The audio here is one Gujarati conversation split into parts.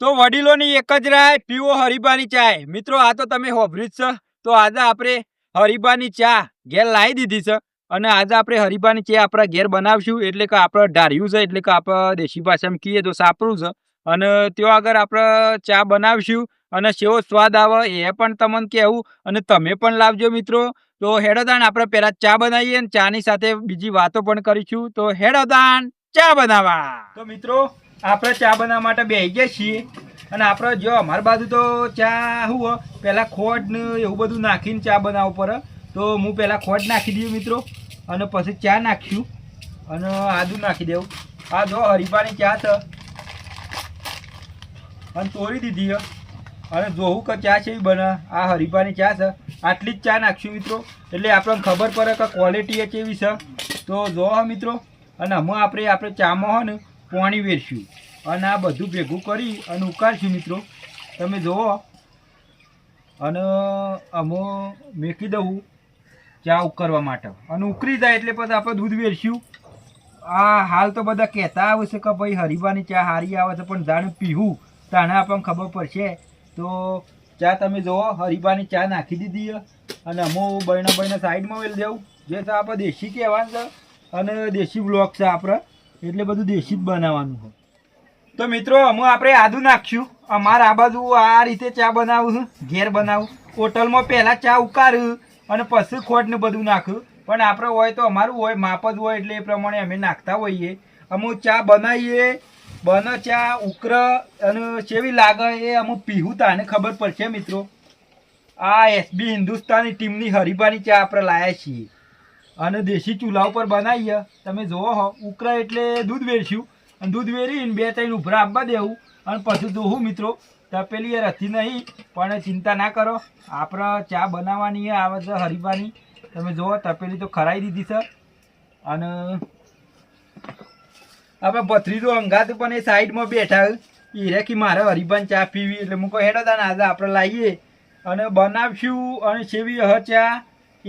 તો વડીલોની એક જ રાય, પીવો હરીબાની ચાય. મિત્રો, આ તો તમે હોભરી જ છે. તો આજે આપણે હરીબાની ચા ઘેર લાવી દીધી છે અને આજે આપણે હરીબાની ચા આપણા ઘેર બનાવશું. એટલે કે આપણે ઢાર્યું છે, એટલે કે આપણે દેશી ભાષામાં કહીએ તો સાપરું છે. અને ત્યાં આગળ આપણે ચા બનાવશું અને સેવો સ્વાદ આવે એ પણ તમને કહેવું અને તમે પણ લાવજો મિત્રો. તો હેડોદાન, આપણે પહેલા ચા બનાવીએ અને ચાની સાથે બીજી વાતો પણ કરીશું. તો હેડોદાન, ચા બનાવવા તો મિત્રો આપણે ચા બનાવવા માટે બેસી ગયા છીએ. અને આપણે જો અમારી બાજુ તો ચા શું પહેલાં ખોટ ને એવું બધું નાખીને ચા બનાવવું પડે. તો હું પહેલાં ખોટ નાખી દઉં મિત્રો, અને પછી ચા નાખ્યું. અને આદુ નાખી દેવું. આ જો હરીફાની ચા છે. અને તોડી દીધી અને જોવું કે ચા છે બને. આ હરીફાની ચા છે. આટલી જ ચા નાખશું મિત્રો. એટલે આપણને ખબર પડે કે ક્વોલિટી એ કેવી છે. તો જો હા મિત્રો, અને હમણાં આપણે આપણે ચામાં હોય ને પાણી વેરશું. અને આ બધું ભેગું કરી અને ઉકાળશું મિત્રો. તમે જુઓ. અને અમો મેકી દઉં ચા ઉકળવા માટે. અને ઉકળી જાય એટલે પછી આપણે દૂધ વેરશું. આ હાલ તો બધા કહેતા આવે છે કે ભાઈ હરીબાની ચા હારી આવે છે, પણ જાણે પીવું. તાણે આપણને ખબર પડશે. તો ચા તમે જુઓ હરીબાની ચા નાખી દીધી અને અમો બહેનો બહેનો સાઈડમાં વેલ દેવું. જે છે આપણે દેશી કહેવાનું છે. અને દેશી બ્લોક છે આપણે. એટલે બધું દેશી જ બનાવવાનું હોય. તો મિત્રો અમે આપણે આદુ નાખ્યું. અમારા આ બાજુ આ રીતે ચા બનાવું ઘેર બનાવું. હોટલમાં પહેલાં ચા ઉકાર્યું અને પછી ખોટને બધું નાખ્યું પણ આપણે હોય તો અમારું હોય, માપ જ હોય એટલે એ પ્રમાણે અમે નાખતા હોઈએ. અમુક ચા બનાવીએ. બને ચા, ઉકર અને કેવી લાગે એ અમુક પીવું તાને ખબર પડશે મિત્રો. આ એસબી હિન્દુસ્તાની ટીમની હરિભાની ચા આપણે લાયા છીએ. અને દેશી ચૂલા ઉપર બનાવીએ. તમે જોવો હો, ઉકરા એટલે દૂધ વેરશું. અને દૂધ વેરીને બે ત્રણ ઉભરા આપવા દેવું. અને પછી જોવું મિત્રો, તપેલી એ રથી નહીં, પણ ચિંતા ના કરો. આપણે ચા બનાવવાની આવે છે હરીબાની તમે જુઓ તપેલી તો ખરાઈ દીધી છે. અને આપણે ભત્રીજો અંગાત પણ એ સાઈડમાં બેઠા એ કે મારે હરીબાન ચા પીવી, એટલે મૂકો હેડો તાને આજે આપણે લાવીએ અને બનાવશું અને સેવી હ ચા.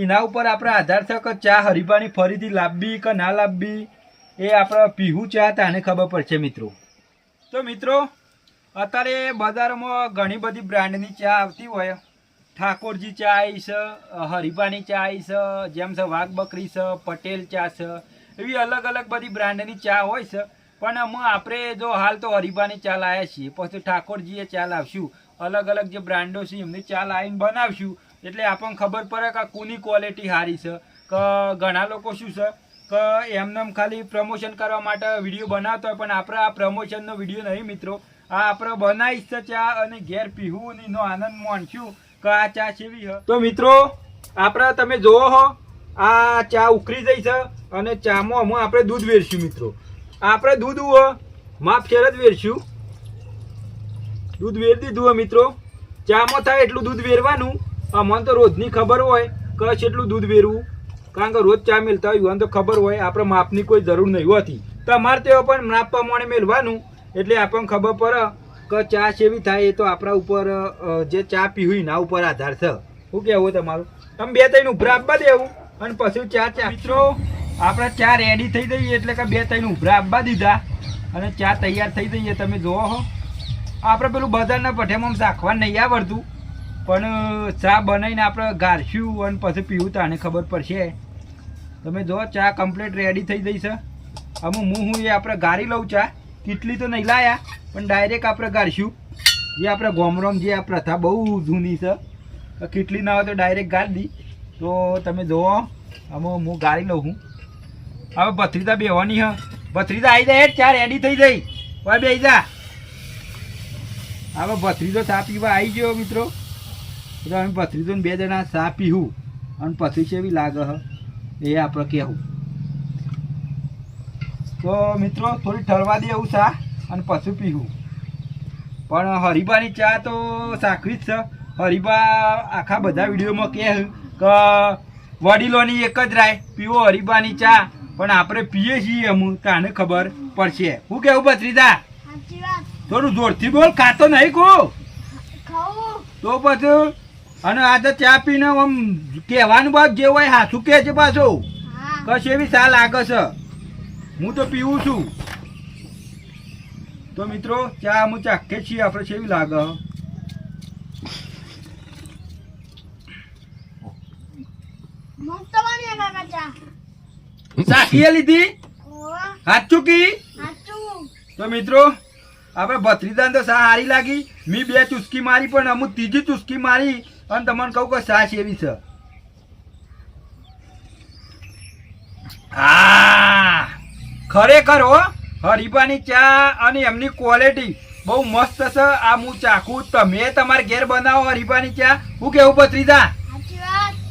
એના ઉપર આપણે આધાર છે કે ચા હરિભાની ફરીથી લાવવી કે ના લાવવી, એ આપણે પીવું ચા તાને ખબર પડશે મિત્રો. તો મિત્રો, અત્યારે બજારમાં ઘણી બધી બ્રાન્ડની ચા આવતી હોય. ઠાકોરજી ચા આવી છે હરિભાની ચા આવી છે, જેમ છે વાઘ બકરી છે, પટેલ ચા છે, એવી અલગ અલગ બધી બ્રાન્ડની ચા હોય છે. પણ અમે આપણે જો હાલ તો હરીબાની ચા લાવ્યા છીએ. પછી ઠાકોરજીએ ચા લાવશું. અલગ અલગ જે બ્રાન્ડો છે એમની ચા લાવીને બનાવશું. એટલે આપણને ખબર પડે કે કોની ક્વોલિટી સારી છે, કે ઘણા લોકો શું છે, કે એમને ખાલી પ્રમોશન કરવા માટે વીડિયો બનાવતો હોય, પણ આપણે આ પ્રમોશનનો વીડિયો નહીં મિત્રો. આ આપણે બનાવીશ છે ચા અને ઘેર પીવું એનો આનંદ માણશું કે આ ચા કેવી છે. તો મિત્રો, આપણે તમે જોવો હો, આ ચા ઉખરી જઈ છે અને ચામાં અમે આપણે દૂધ વેરશું મિત્રો. આપણે દૂધ માપ શેર જ વેરશું. દૂધ વેર દીધું મિત્રો. ચામાં થાય એટલું દૂધ વેરવાનું. અમને તો રોજની ખબર હોય કે કેટલું દૂધ વેરવું? કારણ કે રોજ ચા મેલતા હોય યુવાન તો ખબર હોય આપણે માપની કોઈ જરૂર નહીં હોતી. તમારે તેઓ પણ માપ પ્રમાણે મેળવાનું એટલે આપણને ખબર પડે કે ચા કેવી થાય એ તો આપણા ઉપર જે ચા પીવી એના ઉપર આધાર છે. શું કહેવું તમારું? તમે બે ત્રણ ઉભરા આપવા દેવું અને પછી ચા ચા મિત્રો આપણે ચા રેડી થઈ જઈએ એટલે કે બે ત્રણ ઉભરા આપવા દીધા અને ચા તૈયાર થઈ જઈએ તમે જોવો હો. આપણે પેલું બજારના પઠેમાં શાખવાનું નહીં આવડતું. પણ ચા બનાવીને આપણે ગારશું અને પછી પીવું, તો આને ખબર પડશે. તમે જો, ચા કમ્પ્લીટ રેડી થઈ જઈ છે. અમુક હું હું એ આપણે ગારી લઉં ચા. કેટલી તો નહીં લાયા, પણ ડાયરેક્ટ આપણે ગારશું. જે આપણે ગોમરોમ જે આ પ્રથા બહુ જૂની છે કેટલી ના હોય તો ડાયરેક્ટ ગાળ તો તમે જુઓ અમુક હું ગાળી લઉં હું. હવે ભત્રીજા બેવાની હ. ભત્રીજા આવી જાય, ચા રેડી થઈ જઈ હવે બે જા. હવે ભત્રીજો ચા પીવા આવી ગયો, મિત્રો. એટલે અમે ભત્રીજો બે જણા સા પીવું અને પછી કેવી લાગે હ. એ આપણે કહેવું. તો મિત્રો થોડી ઠરવા દે એવું સા અને પછી પીવું પણ હરીબાની ચા તો સાખવી જ છે. હરીબા આખા બધા વિડીયોમાં કહે કે વડીલોની એક જ રાય પીવો હરીબાની ચા. પણ આપણે પીએ છીએ અમુક તાને ખબર પડશે. હું કેવું ભત્રીજા? થોડું જોરથી બોલ ખાતો નહીં કો. તો પછી અને આજે ચા પીને આમ કહેવાનું બાદ જે હોય હાથું કે છે પાછો. હા. કશ એવી સા લાગે છે? હું તો પીવું છું. તો મિત્રો ચા અમુક ચાખે છીએ. આપણે કેવી લાગે? ચાખીએ લીધી? ઓવા હાથ ચૂકી તો મિત્રો આપણે ભત્રીદાન તો સા હારી લાગી. મી બે ચુસ્કી મારી પણ અમુક ત્રીજી ચુસ્કી મારી. અને તમને કહું કે સાસ એવી છે. આ ખરેખર હો હરીફાની ચા અને એમની ક્વોલિટી બહુ મસ્ત છે. આ હું ચાખું તમે તમારે ઘેર બનાવો હરીફાની ચા. હું કેવું ભત્રીજા?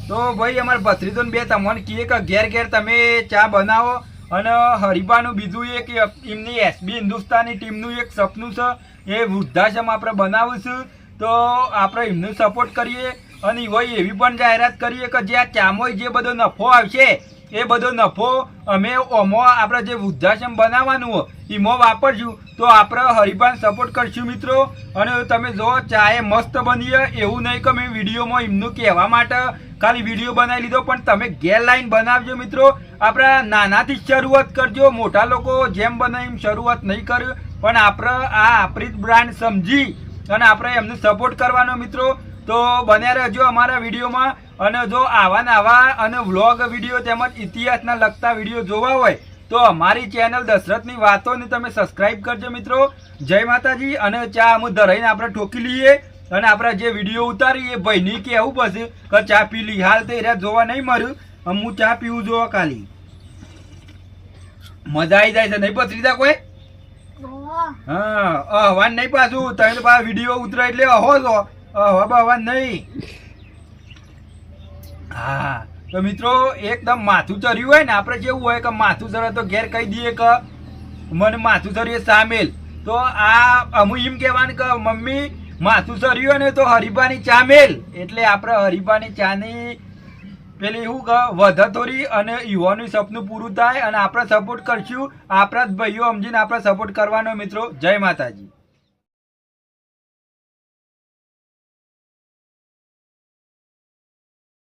તો ભાઈ અમારે ભત્રીજોને બે તમને કહીએ કે ઘેર ઘેર તમે ચા બનાવો. અને હરીફાનું બીજું એક એમની એસબી હિન્દુસ્તાની ટીમનું એક સપનું છે. એ વૃદ્ધાશ્રમ આપણે બનાવું છું. તો આપણે એમનું સપોર્ટ કરીએ અને હોય એવી પણ જાહેરાત કરીએ કે જે આ ચામોય જે બધો નફો આવશે, એ બધો નફો અમે ઓમો આપણે જે વૃદ્ધાશ્રમ બનાવવાનું એમાં વાપરશું. તો આપણે હરિભાન સપોર્ટ કરશું મિત્રો. અને તમે જો ચાએ મસ્ત બનીએ, એવું નહીં કે મેં વિડીયોમાં એમનું કહેવા માટે ખાલી વીડિયો બનાવી લીધો, પણ તમે ગેરલાઈન બનાવજો મિત્રો. આપણે નાનાથી શરૂઆત કરજો. મોટા લોકો જેમ બને એમ શરૂઆત નહીં કર્યું પણ આપણે આ આપણી બ્રાન્ડ સમજી અને આપણે એમને સપોર્ટ કરવાનો મિત્રો. તો બન્યા રહેજો અમારા વિડીયોમાં. અને જો આવા ને અને વ્લોગ વીડિયો તેમજ ઇતિહાસના લગતા વીડિયો જોવા હોય, તો અમારી ચેનલ દશરથની વાતોને તમે સબસ્ક્રાઇબ કરજો મિત્રો. જય માતાજી. અને ચા અમુ ધરાઈને આપણે ઠોકી લઈએ. અને આપણે જે વીડિયો ઉતારી એ ભાઈની કેવું પછી કે ચા પી લી. હાલ તો એરા જોવા નહીં મળ્યું. હું ચા પીવું જોવા ખાલી મજા આવી જાય છે. નહીં પથરીતા કોઈ? ઓવા હા અહવાન નહીં પાછું. તમે તો પાછા વીડિયો ઉતરે એટલે અહો છો. અહવા બહવાન નહીં. હા, તો મિત્રો, એકદમ માથું ચર્યું હોય ને, આપણે કેવું હોય કે માથું ચરે તો ઘેર કહી દઈએ કે મને માથું ચર્યું સામેલ. તો આ અમુ એમ કહેવાનું કે મમ્મી, માથું ચર્યું ને તો હરીબાની ચા મેલ. એટલે આપણે હરીબાની ચાની પેલી શું કે વધતોરી અને યુવાનું સપનું પૂરું થાય અને આપણે સપોર્ટ કરશું. આપણા જ ભાઈઓ સમજીને આપણે સપોર્ટ કરવાનો મિત્રો. જય માતાજી.